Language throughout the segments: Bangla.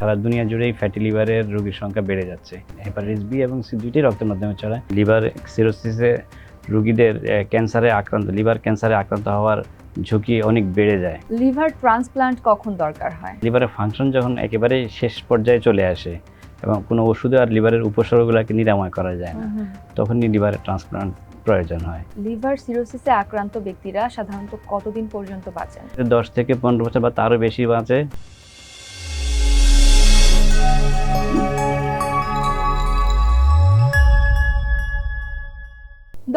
সারা দুনিয়া জুড়েই ফ্যাটি লিভারের রোগীর সংখ্যা বেড়ে যাচ্ছে। হেপাটাইটিস বি এবং সি দুইটাই রক্তের মাধ্যমে ছড়ায়। লিভার সিরোসিসে রোগীদের ক্যান্সারে আক্রান্ত লিভার ক্যান্সারে আক্রান্ত হওয়ার ঝুঁকি অনেক বেড়ে যায়। লিভার ট্রান্সপ্লান্ট কখন দরকার হয়? লিভারের ফাংশন যখন একেবারে শেষ পর্যায়ে চলে আসে এবং কোনো ওষুধে আর লিভারের উপসর্গগুলোকে নিরাময় করা যায় না তখনই লিভারের ট্রান্সপ্লান্ট প্রয়োজন হয়। লিভার সিরোসিসে আক্রান্ত ব্যক্তিরা সাধারণত কতদিন পর্যন্ত বাঁচেন? দশ থেকে পনেরো বছর বা তারও বেশি বাঁচে।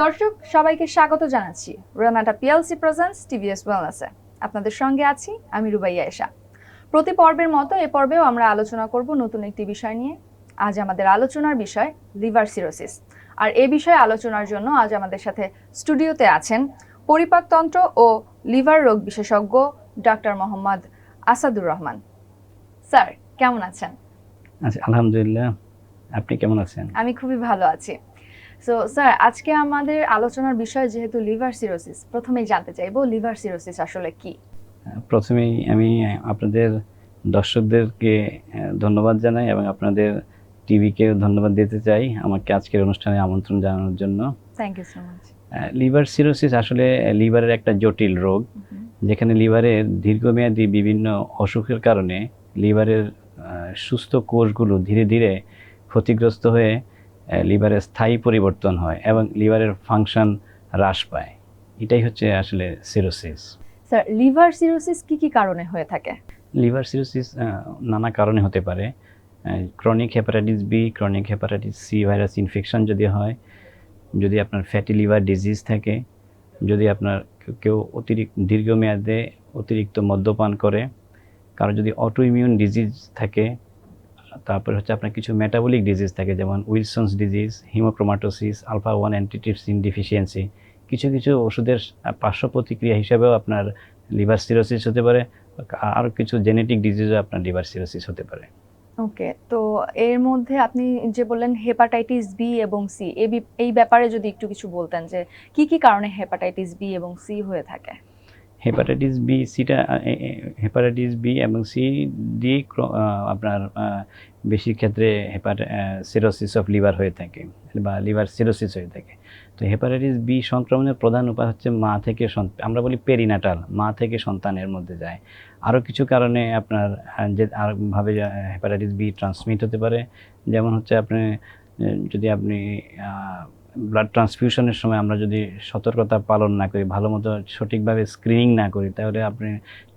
দর্শক সবাইকে স্বাগত জানাচ্ছি। রোনাটা পিএলসি প্রেজেন্স টিভিএস ওয়েলনেসে আপনাদের সঙ্গে আছি আমি রুবাইয়া এশা। প্রতি পর্বের মতো এ পর্বেও আমরা আলোচনা করব নতুন একটি বিষয় নিয়ে। আজ আমাদের আলোচনার বিষয় লিভার সিরোসিস। আর এ বিষয়ে আলোচনার জন্য আজ আমাদের সাথে স্টুডিওতে আছেন পরিপাকতন্ত্র ও লিভার রোগ বিশেষজ্ঞ ডক্টর মোহাম্মদ আসাদুর রহমান। স্যার কেমন আছেন? আচ্ছা আলহামদুলিল্লাহ। আপনি কেমন আছেন? আমি খুবই ভালো আছি। সো স্যার আজকে আমাদের আলোচনার বিষয় যেহেতু লিভার সিরোসিস প্রথমেই জানতে চাইব লিভার সিরোসিস আসলে কি? প্রথমেই আমি আপনাদের দর্শকদেরকে ধন্যবাদ জানাই এবং আপনাদের টিভিকেও ধন্যবাদ দিতে চাই আমাকে আজকের অনুষ্ঠানে আমন্ত্রণ জানানোর জন্য। Thank you so much liver cirrhosis আসলে লিভারের একটা জটিল রোগ যেখানে লিভারের দীর্ঘমেয়াদী বিভিন্ন অসুখের কারণে লিভারের সুস্থ কোষগুলো ধীরে ধীরে ক্ষতিগ্রস্ত হয়ে লিভারের স্থায়ী পরিবর্তন হয় এবং লিভারের ফাংশন হ্রাস পায়। এটাই হচ্ছে আসলে সিরোসিস। স্যার লিভার সিরোসিস কি কি কারণে হয়ে থাকে? লিভার সিরোসিস নানা কারণে হতে পারে। Chronic hepatitis B chronic hepatitis C virus infection যদি হয় যদি আপনার ফ্যাটি লিভার ডিজিজ থাকে যদি আপনার কেউ- অতিরিক্ত দীর্ঘমেয়াদে অতিরিক্ত মদ্যপান করে কারও যদি অটো ইমিউন ডিজিজ থাকে তারপর হচ্ছে আপনার কিছু মেটাবলিক ডিজিজ থাকে, যেমন Wilson's disease haemochromatosis alpha one antitrypsin deficiency কিছু কিছু ওষুধের পার্শ্ব প্রতিক্রিয়া হিসাবেও আপনার লিভার সিরোসিস হতে পারে, আর কিছু জেনেটিক ডিজিজও আপনার লিভার সিরোসিস হতে পারে। ওকে, তো এর মধ্যে আপনি যে বললেন হেপাটাইটিস বি এবং সি এই ব্যাপারে যদি একটু কিছু বলতেন যে কি কি কারণে হেপাটাইটিস বি এবং সি হয়ে থাকে? হেপাটাইটিস বি সিটা হেপাটাইটিস বি এবং সি ডি আপনার আহ, বেশি ক্ষেত্রে হেপাট সিরোসিস অফ লিভার হয়ে থাকে বা লিভার সিরোসিস হয়ে থাকে। তো হেপাটাইটিস বি সংক্রমণের প্রধান উপায় হচ্ছে মা থেকে আমরা বলি পেরিনাটাল মা থেকে সন্তানের মধ্যে যায়। আরও কিছু কারণে আপনার যে আরভাবে হেপাটাইটিস বি ট্রান্সমিট হতে পারে। যেমন হচ্ছে আপনি যদি আপনি ব্লাড ট্রান্সফিউশনের সময় আমরা যদি সতর্কতা পালন না করি, ভালো মতো সঠিকভাবে স্ক্রিনিং না করি, তাহলে আপনি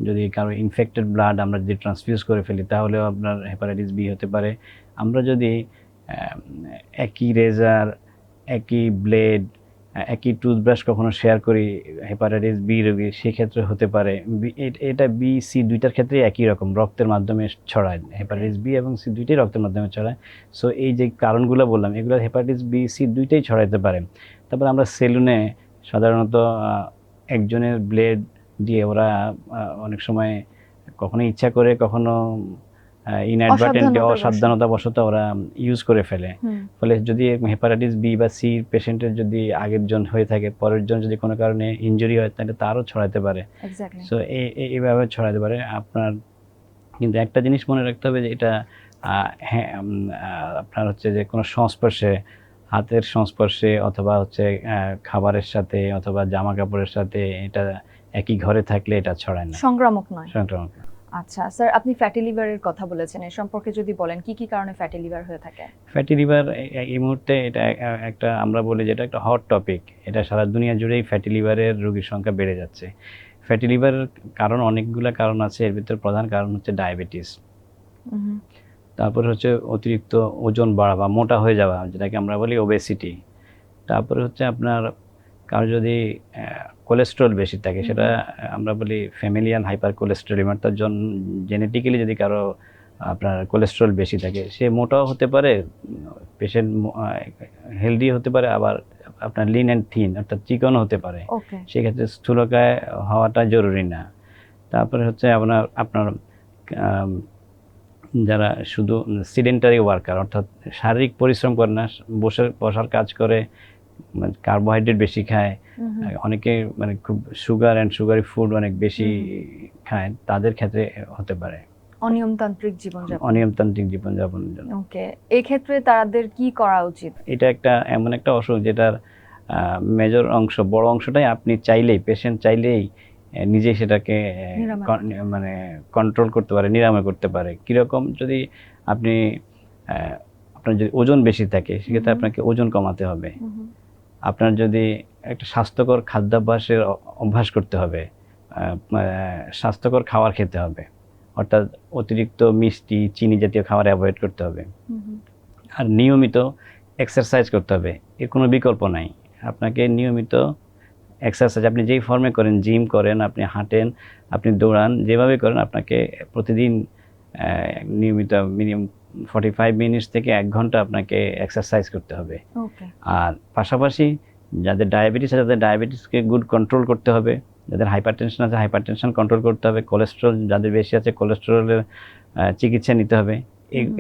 যদি কারও ইনফেক্টেড ব্লাড আমরা যদি ট্রান্সফিউজ করে ফেলি, তাহলেও আপনার হেপাটাইটিস বি হতে পারে। আমরা যদি একই রেজার একই ব্লেড একই টুথব্রাশ কখনো শেয়ার করি হেপাটাইটিস বি রোগী সেক্ষেত্রে হতে পারে। এটা বি সি দুইটার ক্ষেত্রে একই রকম, রক্তের মাধ্যমে ছড়ায় হেপাটাইটিস বি এবং সি দুইটাই রক্তের মাধ্যমে ছড়ায়। সো এই যে কারণগুলো বললাম, এগুলো হেপাটাইটিস বি সি দুইটাই ছড়াইতে পারে। তারপর আমরা সেলুনে সাধারণত একজনের ব্লেড দিয়ে ওরা অনেক সময় কখনো ইচ্ছা করে কখনো ইনঅ্যাডভার্টেন্টলি অসাবধানতাবশত। অসাবধানতা বশত ওরা ইউজ করে ফেলে। ফলে যদি হেপাটাইটিস বি বা সি পেশেন্টের যদি আগের জন হয়ে থাকে পরের জন যদি কোনো কারণে ইনজুরি হয় তাহলে তারও ছড়াতে পারে। সো এইভাবে ছড়াতে পারে। আপনার কিন্তু একটা জিনিস মনে রাখতে হবে যে এটা হ্যাঁ আপনার হচ্ছে যে কোনো সংস্পর্শে হাতের সংস্পর্শে অথবা হচ্ছে খাবারের সাথে অথবা জামা কাপড়ের সাথে এটা একই ঘরে থাকলে এটা ছড়ায় না। সংক্রামক নয়। সংক্রমণ আচ্ছা স্যার আপনি ফ্যাটি লিভারের কথা বলেছেন। এ সম্পর্কে যদি বলেন কি কি কারণে ফ্যাটি লিভার হয়ে থাকে? ফ্যাটি লিভার এই মুহূর্তে এটা একটা আমরা বলি যেটা একটা হট টপিক এটা সারা দুনিয়া জুড়েই ফ্যাটি লিভারের রোগীর সংখ্যা বেড়ে যাচ্ছে। ফ্যাটি লিভারের কারণ অনেকগুলো কারণ আছে। এর ভিতরে প্রধান কারণ হচ্ছে ডায়াবেটিস তারপরে হচ্ছে অতিরিক্ত ওজন বাড়া বা মোটা হয়ে যাওয়া যেটাকে আমরা বলি ওবেসিটি তারপরে হচ্ছে আপনার কারও যদি কোলেস্ট্রল বেশি থাকে সেটা আমরা বলি ফ্যামিলিয়াল হাইপার কোলেস্ট্রলিমার তার জন্য জেনেটিক্যালি যদি কারও আপনার কোলেস্ট্রল বেশি থাকে সে মোটাও হতে পারে পেশেন্ট হেলদি হতে পারে আবার আপনার লিন অ্যান্ড থিন অর্থাৎ চিকনও হতে পারে। সেক্ষেত্রে স্থূলকায় হওয়াটা জরুরি না। তারপরে হচ্ছে আপনার আপনার যারা শুধু সিডেন্টারি ওয়ার্কার অর্থাৎ শারীরিক পরিশ্রম করে না বসে বসার কাজ করে কার্বোহাইড্রেট বেশি খায়। অনেকে মানে খুব সুগার অ্যান্ড সুগারি ফুড অনেক বেশি খায় তাদের ক্ষেত্রে হতে পারে। অনিয়মতান্ত্রিক জীবনযাপন। অনিয়মতান্ত্রিক জীবনযাপনের জন্য। ওকে এক্ষেত্রে তাদের কি করা উচিত? এটা একটা এমন একটা অসুখ যেটার মেজর অংশ বড় অংশটাই আপনি চাইলেই পেশেন্ট চাইলেই নিজেই সেটাকে মানে কন্ট্রোল করতে পারে নিরাময় করতে পারে। কীরকম যদি আপনি আপনার যদি ওজন বেশি থাকে সেক্ষেত্রে আপনাকে ওজন কমাতে হবে। আপনার যদি একটা স্বাস্থ্যকর খাদ্যাভ্যাসের অভ্যাস করতে হবে স্বাস্থ্যকর খাবার খেতে হবে অর্থাৎ অতিরিক্ত মিষ্টি চিনি জাতীয় খাবার অ্যাভয়েড করতে হবে। আর নিয়মিত এক্সারসাইজ করতে হবে এর কোনো বিকল্প নাই। আপনাকে নিয়মিত এক্সারসাইজ আপনি যেই ফর্মে করেন জিম করেন আপনি হাঁটেন আপনি দৌড়ান যেভাবে করেন আপনাকে প্রতিদিন নিয়মিত মিনিমাম ফর্টি ফাইভ মিনিটস থেকে এক ঘণ্টা আপনাকে এক্সারসাইজ করতে হবে। আর পাশাপাশি যাদের ডায়াবেটিস আছে তাদের ডায়াবেটিসকে গুড কন্ট্রোল করতে হবে। যাদের হাইপার টেনশন আছে হাইপার টেনশন কন্ট্রোল করতে হবে। কোলেস্ট্রল যাদের বেশি আছে কোলেস্ট্রলের চিকিৎসা নিতে হবে।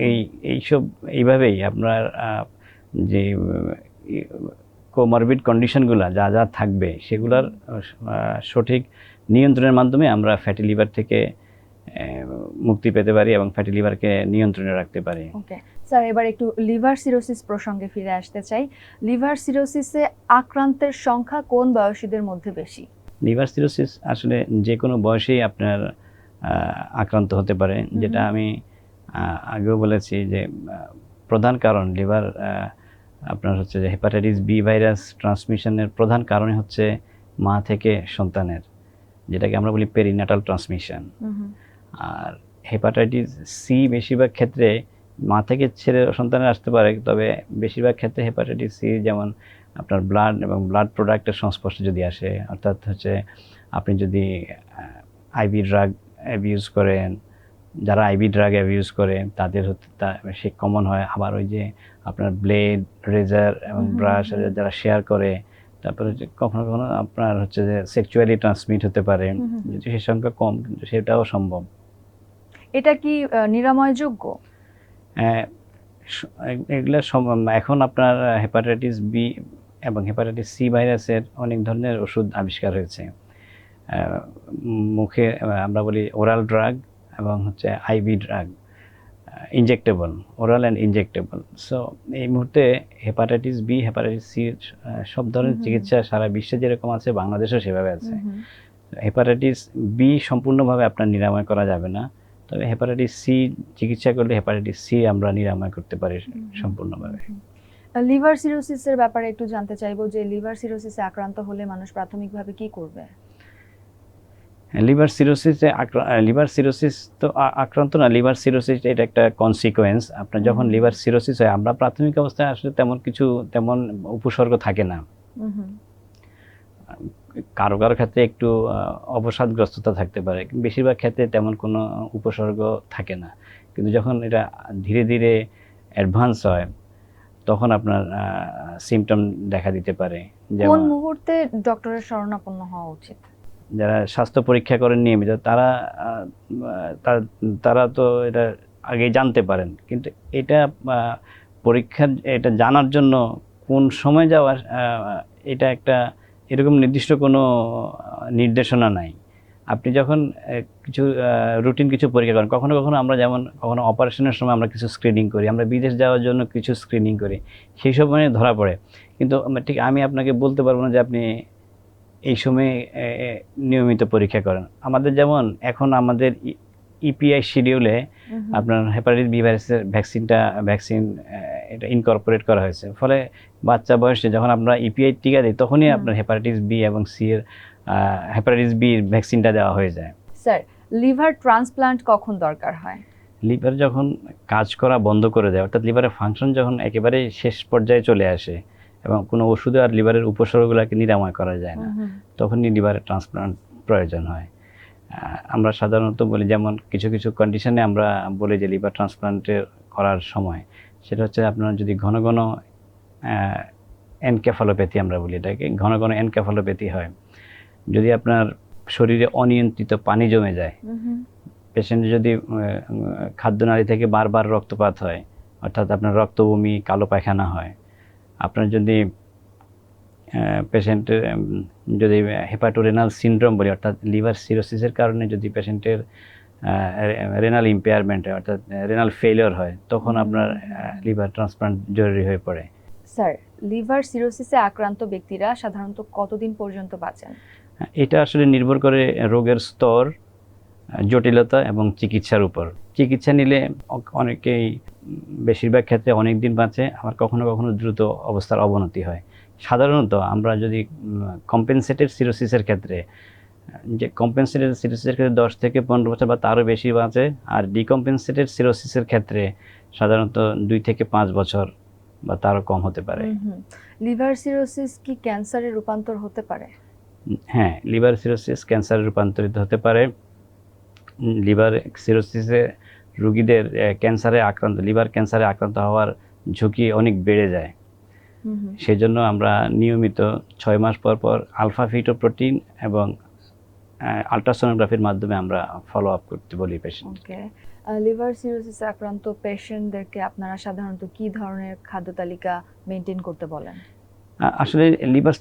এই এইসব এইভাবেই আপনার যে কোমরবিড কন্ডিশনগুলো যা যা থাকবে সেগুলোর সঠিক নিয়ন্ত্রণের মাধ্যমে আমরা ফ্যাটি লিভার থেকে মুক্তি পেতে পারি এবং ফ্যাটি লিভারকে নিয়ন্ত্রণে রাখতে পারি। ওকে স্যার এবার একটু লিভার সিরোসিস প্রসঙ্গে ফিরে আসতে চাই। লিভার সিরোসিসে আক্রান্তের সংখ্যা কোন বয়সীদের মধ্যে বেশি? লিভার সিরোসিস আসলে যে কোনো বয়সেই আপনার আক্রান্ত হতে পারে। যেটা আমি আগেও বলেছি যে প্রধান কারণ লিভার আপনার হচ্ছে যে হেপাটাইটিস বি ভাইরাস ট্রান্সমিশনের প্রধান কারণই হচ্ছে মা থেকে সন্তানের যেটাকে আমরা বলি পেরিনাটাল ট্রান্সমিশন আর হেপাটাইটিস সি বেশিরভাগ ক্ষেত্রে মা থেকে ছেড়ে সন্তানের আসতে পারে তবে বেশিরভাগ ক্ষেত্রে হেপাটাইটিস সি যেমন আপনার ব্লাড এবং ব্লাড প্রোডাক্টের সংস্পর্শে যদি আসে অর্থাৎ হচ্ছে আপনি যদি আইভি ড্রাগ অ্যাবিউজ করেন যারা আইবি ড্রাগ অ্যাবিউজ করে তাদের হতে তা সে কমন হয়। আবার ওই যে আপনার ব্লেড রেজার এবং ব্রাশ যারা শেয়ার করে তারপরে হচ্ছে কখনো কখনো আপনার হচ্ছে যে সেক্সুয়ালি ট্রান্সমিট হতে পারে সে সংখ্যা কম কিন্তু সেটাও সম্ভব। এটা কি নিরাময়যোগ্য? হ্যাঁ, এগুলা এখন আপনার হেপাটাইটিস বি এবং হেপাটাইটিস সি ভাইরাসের অনেক ধরনের ওষুধ আবিষ্কার হয়েছে। মুখে আমরা বলি ওরাল ড্রাগ এবং হচ্ছে IV drug injectable oral and injectable so এই মুহূর্তে হেপাটাইটিস বি হেপাটাইটিস সি সব ধরনের। চিকিৎসা সারা বিশ্বে যেরকম আছে বাংলাদেশেও সেভাবে আছে। হেপাটাইটিস বি সম্পূর্ণভাবে আপনার নিরাময় করা যাবে না। তবে হেপাটাইটিস সি চিকিৎসা করলে হেপাটাইটিস সি আমরা নিরাময় করতে পারি সম্পূর্ণভাবে। লিভার সিরোসিসের ব্যাপারে একটু জানতে চাইব যে লিভার সিরোসিসে আক্রান্ত হলে মানুষ প্রাথমিকভাবে কি করবে? লিভার সিরোসিসে লিভার সিরোসিস তো আক্রান্ত না লিভার সিরোসিস এটা একটা কনসিকোয়েন্স আপনার যখন লিভার সিরোসিস হয় আমরা প্রাথমিক অবস্থায় আসলে তেমন কিছু তেমন উপসর্গ থাকে না। কারও কারও ক্ষেত্রে একটু অবসাদগ্রস্ততা থাকতে পারে। বেশিরভাগ ক্ষেত্রে তেমন কোনো উপসর্গ থাকে না। কিন্তু যখন এটা ধীরে ধীরে অ্যাডভান্স হয় তখন আপনার সিমটম দেখা দিতে পারে। কোন যেমন মুহূর্তে ডক্টরের শরণাপন্ন হওয়া উচিত? যারা স্বাস্থ্য পরীক্ষা করেন নিয়মিত তারা তারা তো এটা আগে জানতে পারেন। কিন্তু এটা পরীক্ষার এটা জানার জন্য কোন সময় যাওয়ার এটা একটা এরকম নির্দিষ্ট কোনো নির্দেশনা নাই আপনি যখন কিছু রুটিন কিছু পরীক্ষা করেন, কখনো কখনো আমরা যেমন, কখনো অপারেশনের সময় আমরা কিছু স্ক্রিনিং করি, আমরা বিদেশ যাওয়ার জন্য কিছু স্ক্রিনিং করি, সেই সময় ধরা পড়ে কিন্তু ঠিক আমি আপনাকে বলতে পারব না যে আপনি এই সময়ে নিয়মিত পরীক্ষা করেন আমাদের যেমন, এখন আমাদের ইপিআই শিডিউলে হুম। আপনার হেপাটাইটিস বি ভাইরাসের ভ্যাকসিনটা ভ্যাকসিন এটা ইনকর্পোরেট করা হয়েছে। ফলে বাচ্চা বয়সে যখন আমরা ইপিআই টিকা দিই তখনই আপনার হেপাটাইটিস বি এবং সি এর হেপাটাইটিস বির ভ্যাকসিনটা দেওয়া হয়ে যায়। স্যার লিভার ট্রান্সপ্লান্ট কখন দরকার হয়? লিভার যখন কাজ করা বন্ধ করে দেয় অর্থাৎ লিভারের ফাংশন যখন একেবারে শেষ পর্যায়ে চলে আসে এবং কোনো ওষুধে আর লিভারের উপসর্গগুলোকে নিরাময় করা যায় না। তখনই লিভারের ট্রান্সপ্লান্ট প্রয়োজন হয়। আমরা সাধারণত বলি যেমন কিছু কিছু কন্ডিশনে আমরা বলি যে লিভার ট্রান্সপ্লান্টের করার সময় সেটা হচ্ছে আপনার যদি ঘন ঘন এনকেফালোপ্যাথি আমরা বলি এটাকে ঘন ঘন এনকেফালোপ্যাথি হয় যদি আপনার শরীরে অনিয়ন্ত্রিত পানি জমে যায়। পেশেন্ট যদি খাদ্যনালী থেকে বারবার রক্তপাত হয় অর্থাৎ আপনার রক্তবমি কালো পায়খানা হয় আপনার যদি পেশেন্টের যদি হেপাটোরেনাল সিনড্রোম বলি অর্থাৎ লিভার সিরোসিসের কারণে যদি পেশেন্টের রেনাল ইম্পেয়ারমেন্ট হয় অর্থাৎ রেনাল ফেলিওর হয় তখন আপনার লিভার ট্রান্সপ্লান্ট জরুরি হয়ে পড়ে। স্যার লিভার সিরোসিসে আক্রান্ত ব্যক্তিরা সাধারণত কতদিন পর্যন্ত বাঁচেন? এটা আসলে নির্ভর করে রোগের স্তর জটিলতা এবং চিকিৎসার উপর। চিকিৎসা নিলে অনেকেই বেশিরভাগ ক্ষেত্রে অনেক দিন বাঁচে আবার কখনো কখনো দ্রুত অবস্থার অবনতি হয়। সাধারণত আমরা যদি কম্পেনসেটেড সিরোসিসের ক্ষেত্রে যে কম্পেনসেটেড সিরোসিসের ক্ষেত্রে দশ থেকে পনেরো বছর বা তারও বেশি বাঁচে আর ডিকম্পেনসেটেড সিরোসিসের ক্ষেত্রে সাধারণত দুই থেকে পাঁচ বছর বা তারও কম হতে পারে। লিভার সিরোসিস কি ক্যান্সারে রূপান্তর হতে পারে? হ্যাঁ লিভার সিরোসিস ক্যান্সারে রূপান্তরিত হতে পারে। লিভার সিরোসিসে রুগীদের ক্যান্সারে আক্রান্ত লিভার ক্যান্সারে আক্রান্ত হওয়ার ঝুঁকি অনেক বেড়ে যায়। হুম হুম। সেই জন্য আমরা নিয়মিত ছয় মাস পর পর আলফা ফিটোপ্রোটিন এবং আলট্রাসোনোগ্রাফির মাধ্যমে আমরা ফলো আপ করতে বলি পেশেন্ট লিভার সিরোসিসে আক্রান্ত পেশেন্টদেরকে আপনারা সাধারণত কি ধরনের খাদ্য তালিকা মেনটেন করতে বলেন? আসলে লিভার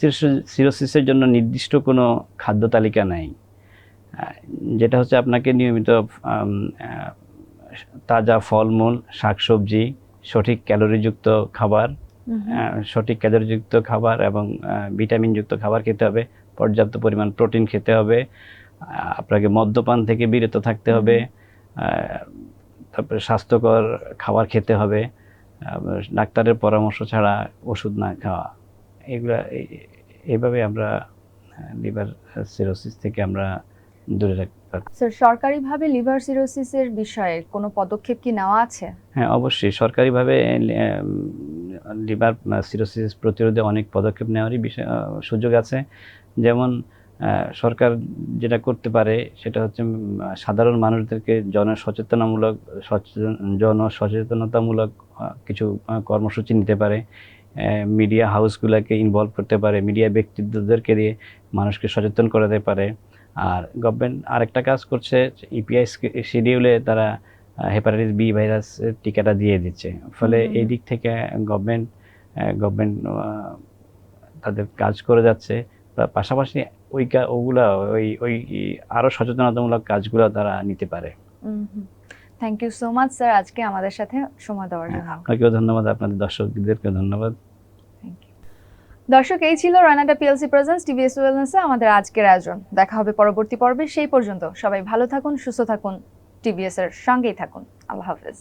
সিরোসিসের জন্য নির্দিষ্ট কোনো খাদ্য তালিকা নাই। যেটা হচ্ছে আপনাকে নিয়মিত তাজা ফলমূল শাকসবজি সঠিক ক্যালোরিযুক্ত খাবার সঠিক ক্যালোরিযুক্ত খাবার এবং ভিটামিনযুক্ত খাবার খেতে হবে পর্যাপ্ত পরিমাণ প্রোটিন খেতে হবে আপনাকে মদ্যপান থেকে বিরত থাকতে হবে তারপরে স্বাস্থ্যকর খাবার খেতে হবে ডাক্তারের পরামর্শ ছাড়া ওষুধ না খাওয়া। এগুলা এই- এইভাবে আমরা লিভার সিরোসিস থেকে আমরা দূরে রাখতে পারি স্যার সরকারিভাবে লিভার সিরোসিসের বিষয়ে কোনো পদক্ষেপ কি নেওয়া আছে? হ্যাঁ অবশ্যই। সরকারিভাবে লিভার সিরোসিস প্রতিরোধে অনেক পদক্ষেপ নেওয়ারই বিষয় সুযোগ আছে। যেমন সরকার যেটা করতে পারে, সেটা হচ্ছে সাধারণ মানুষদেরকে জনসচেতনামূলক, সচেতন, জনসচেতনতামূলক কিছু কর্মসূচি নিতে পারে। মিডিয়া হাউসগুলোকে ইনভলভ করতে পারে, মিডিয়া ব্যক্তিত্বদেরকে দিয়ে মানুষকে সচেতন করাতে পারে। আর গভর্নমেন্ট আরেকটা কাজ করছে ইপিআই শিডিউলে তারা হেপাটাইটিস বি ভাইরাসের টিকাটা দিয়ে দিচ্ছে। ফলে এই দিক থেকে গভর্নমেন্ট গভর্নমেন্ট তাদের কাজ করে যাচ্ছে। পাশাপাশি ওই ওগুলা ওই ওই আরও সচেতনতামূলক কাজগুলো তারা নিতে পারে। Thank you so much sir আজকে আমাদের সাথে সময় দেওয়ার জন্য। আপনাকেও ধন্যবাদ আপনাদের দর্শকদেরকে ধন্যবাদ। দর্শক এই ছিল রানাডা পিএলসি প্রেজেন্স টিভিএস ওয়েলনেসে আমাদের আজকের আয়োজন। দেখা হবে পরবর্তী পর্বে সেই পর্যন্ত। সবাই ভালো থাকুন সুস্থ থাকুন। টিভিএস এর সঙ্গেই থাকুন। আল্লাহ হাফেজ।